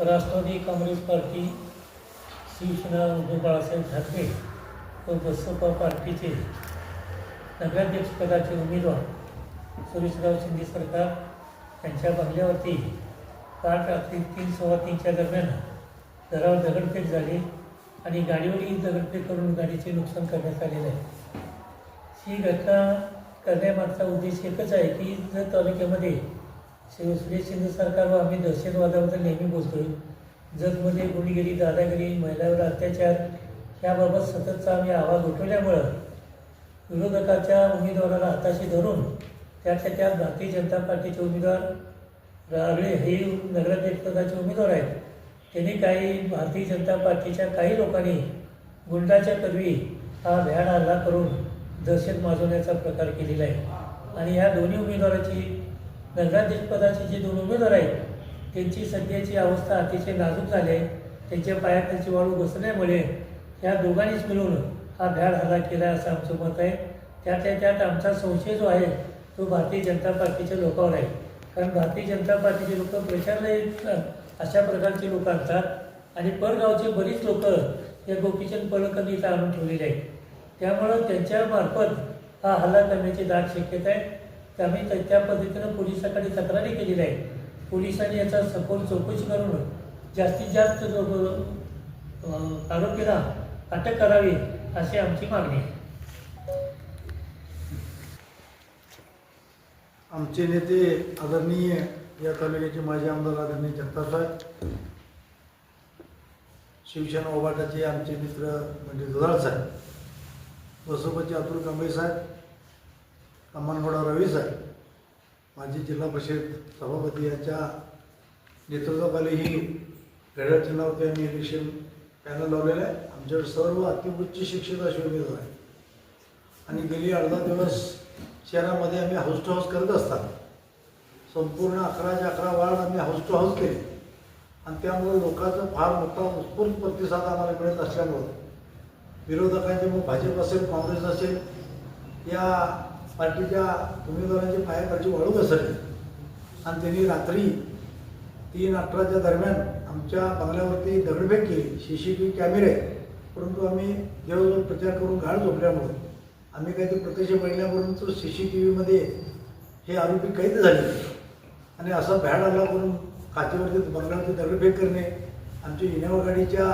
Rashtrawadi Congress party Shiv Sena Uddhav Balasaheb Thackeray व बसपा पार्टीचे नगराध्यक्षपदाचे उमेदवार सुरेशराव शिंदे सरकार यांच्या बंगल्यावरती काल रात्री तीन सव्वा तीनच्या दरम्यान घरावर दगडफेक झाली आणि गाडीवरही दगडफेक करून गाडीचे नुकसान करण्यात आलेले आहे. ही घटना करण्यामागचा उद्देश एकच आहे की जर तालुक्यामध्ये शिव सुरेश शिंदे सरकार व आम्ही दहशतवादाबद्दल नेहमी बोलतोय. जगमध्ये गुन्हेगिरी दादागिरी महिलांवर अत्याचार याबाबत सततचा आम्ही आवाज उठवल्यामुळं विरोधकाच्या उमेदवाराला हाताशी धरून त्याच्या त्यात भारतीय जनता पार्टीचे उमेदवार रागळे हे नगराध्यक्षपदाचे उमेदवार आहेत. त्यांनी काही भारतीय जनता पार्टीच्या काही लोकांनी गुंडाच्या पदवी हा भ्याड हल्ला करून दहशत माजवण्याचा प्रकार केलेला आहे. आणि ह्या दोन्ही उमेदवाराची नगराध्यक्षपदाचे जे दोन उमेदवार आहेत त्यांची सध्याची अवस्था अतिशय नाजूक झाली आहे. त्यांच्या पायाखालची वाळू घसरल्यामुळे या दोघांनीच मिळून हा भ्याड हल्ला केला आहे असं आमचं मत आहे. त्यातल्या त्यात आमचा संशय जो आहे तो भारतीय जनता पार्टीच्या लोकांवर आहे. कारण भारतीय जनता पार्टीचे लोक प्रचारला येत अशा प्रकारचे लोक आणतात. आणि परगावचे बरीच लोक या गोपीचंद पळकरनी इथं आणून ठेवलेले आहेत. त्यामुळं त्यांच्यामार्फत हा हल्ला करण्याची दाट शक्यता आहे. त्यामुळे त्या- त्या पद्धतीनं पोलिसाकडे तक्रारी केलेली आहे पोलिसांनी याचा सखोल चौकशी करून जास्तीत जास्त आरोपीला अटक करावी अशी आमची मागणी आहे. आमचे नेते आदरणीय या तालुक्याचे माजी आमदार आदरणीय जगतासाहेब शिवसेना ओबाटाचे आमचे मित्र म्हणजे दुधाळ साहेब बसोबाचे अतुल कांबळे साहेब अम्मानगौडा रवी साहेब माजी जिल्हा परिषद सभापती यांच्या नेतृत्वाखाली ही घड्याळ चिन्हावरती आम्ही इलेक्शन पॅनल लावलेलं आहे. आमच्याकडे सर्व अतिउच्च शिक्षित असे उमेदवार आहेत. आणि गेली अर्धा दिवस शहरामध्ये आम्ही हाऊस टू हाऊस करत असतात. संपूर्ण अकराच्या अकरा वार्ड आम्ही हाऊस टू हाऊस केले. आणि त्यामुळे लोकांचा फार मोठा उत्स्फूर्त प्रतिसाद आम्हाला मिळत असल्यामुळं विरोधकांचे मग भाजप असेल काँग्रेस असेल या पार्टीच्या उमेदवारांची पायाखालची वाळू घसरली. आणि त्यांनी रात्री तीन अठराच्या दरम्यान आमच्या बंगल्यावरती दगडफेक केली सी सी टी व्ही कॅमेरे. परंतु आम्ही जवळजवळ प्रचार करून घाळ झोपल्यामुळे आम्ही काही ते प्रत्यक्ष बघितल्यापर्यंत सी सी टी व्हीमध्ये हे आरोपी कैद झाले. आणि असा भ्याड आला करून काचेवरती बंगल्यावरती दगडफेक करणे आमच्या इनोवा गाडीच्या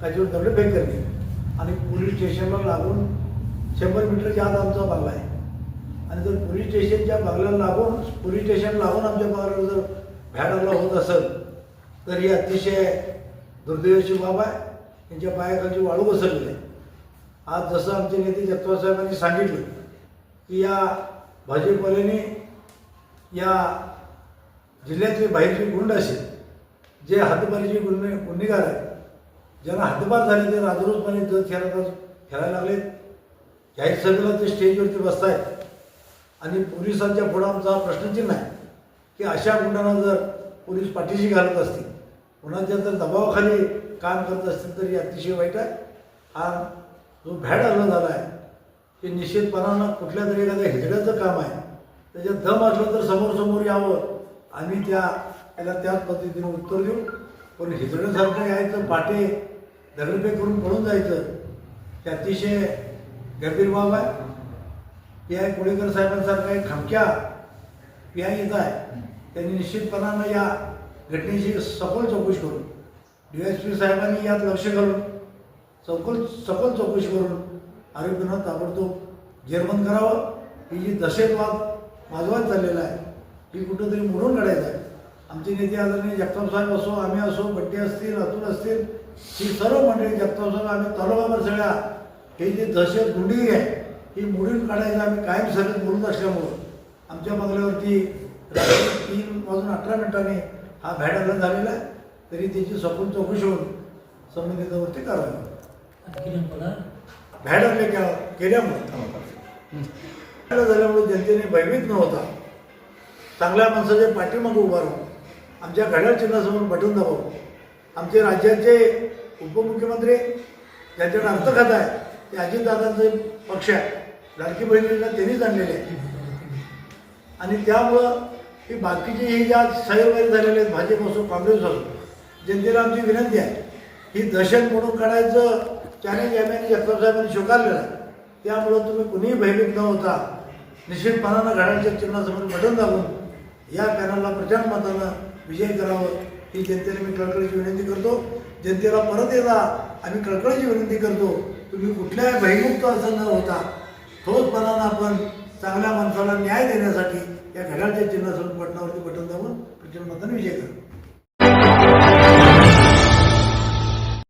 काचेवर दगडफेक करणे आणि पोलीस स्टेशनला लागून शंभर मीटरच्या आत आमचा बंगला आहे. आणि जर पोलीस स्टेशनच्या बागला लागून पोलीस स्टेशन लागून आमच्या बागला जर भ्याडाला होत असेल तर ही अतिशय दुर्दैवाची बाब आहे. त्यांच्या पायाखालची वाळू बसवली आहे. आज जसं आमचे नेते जगताप साहेबांनी सांगितलं की या भाजपवाल्याने या जिल्ह्यातले बाहेरचे गुंड असेल जे हातबारीचे गुन्हे गुन्हेगार आहेत. ज्यांना हातबार झाले ते राजरोजपणे जर खेळायला खेळायला लागले जाहीर सभेला ते स्टेजवरती बसतायत. आणि पोलिसांच्या पुढं आमचा प्रश्नचिन्ह आहे की अशा गुंडांना जर पोलीस पाठीशी घालत असतील कुणाच्या जर दबावाखाली काम करत असतील तर हे अतिशय वाईट आहे. हा जो भॅड हल्ला झाला आहे ते निश्चितपणानं कुठल्या तरी एखाद्या हिजड्याचं काम आहे. त्याच्यात दम असलं तर समोर समोर यावं. आम्ही त्या त्याला त्याच पद्धतीने उत्तर देऊ. पण हिजड्यासारखं यायचं पाटे दगडपे करून पळून जायचं ते अतिशय गंभीर बाब आहे. पी आय कोळीकर साहेबांसारखा एक खमक्या पी आय येत आहे. त्यांनी निश्चितपणानं या घटनेची सखोल चौकशी करून डी एस पी साहेबांनी यात लक्ष घालून सखोल सखोल चौकशी करून आरोपींना ताबडतोब जेरबंद करावं. ही जी दहशतवाद माजवात चाललेला आहे ही कुठंतरी मोडून काढायचं आहे. आमचे नेते आदरणीय जगताप साहेब असो आम्ही असो बड्डे असतील अतुल असतील ही सर्व मंडळी जगताप साहेब आम्ही तालुकाभर सगळ्या हे जे दहशत गुंडी आहे ही मोडून काढायचं आम्ही कायम सगळं बोलत असल्यामुळं आमच्या बंगल्यावरती रात्री तीन वाजून अठरा मिनिटांनी हा भॅड झालेला आहे. तरी त्याची सखोल चौकशी होऊन संबंधितावरती कारवाई भॅड केल्यामुळे. झाल्यामुळे जनतेने भयभीत न होता चांगल्या माणसाच्या पाठीमागं उभा राहून आमच्या घड्याळ चिन्हासमोर बटन दाबावं आमचे राज्याचे उपमुख्यमंत्री ज्यांच्याकडे अर्थखातं आहे ते अजितदादांचे पक्ष आहे. लाडकी बहिणीला त्यांनीच आणलेले आणि त्यामुळं ही बाकीचे हे ज्या सहयोगारी झालेले आहेत भाजप असो काँग्रेस असो जनतेला आमची विनंती आहे. ही दहशत म्हणून काढायचं चॅलेंज यांनी जगताप साहेबांनी स्वीकारलेलं आहे. त्यामुळं तुम्ही कुणीही भयभीत न होता निश्चितपणानं घड्याळच्या चिन्हासमोर बटन दाबून या पॅनलला प्रचंड मतानं विजय करावं ही जनतेला मी कळकळीची विनंती करतो. जनतेला परत येता आम्ही कळकळीची विनंती करतो तुम्ही कुठल्याही भयमुक्त असं न होता ठोसपणानं आपण चांगल्या माणसाला न्याय देण्यासाठी या घड्याळच्या चिन्हासमोर बटनावरती बटन दाबून प्रचंड मताने विजय करू.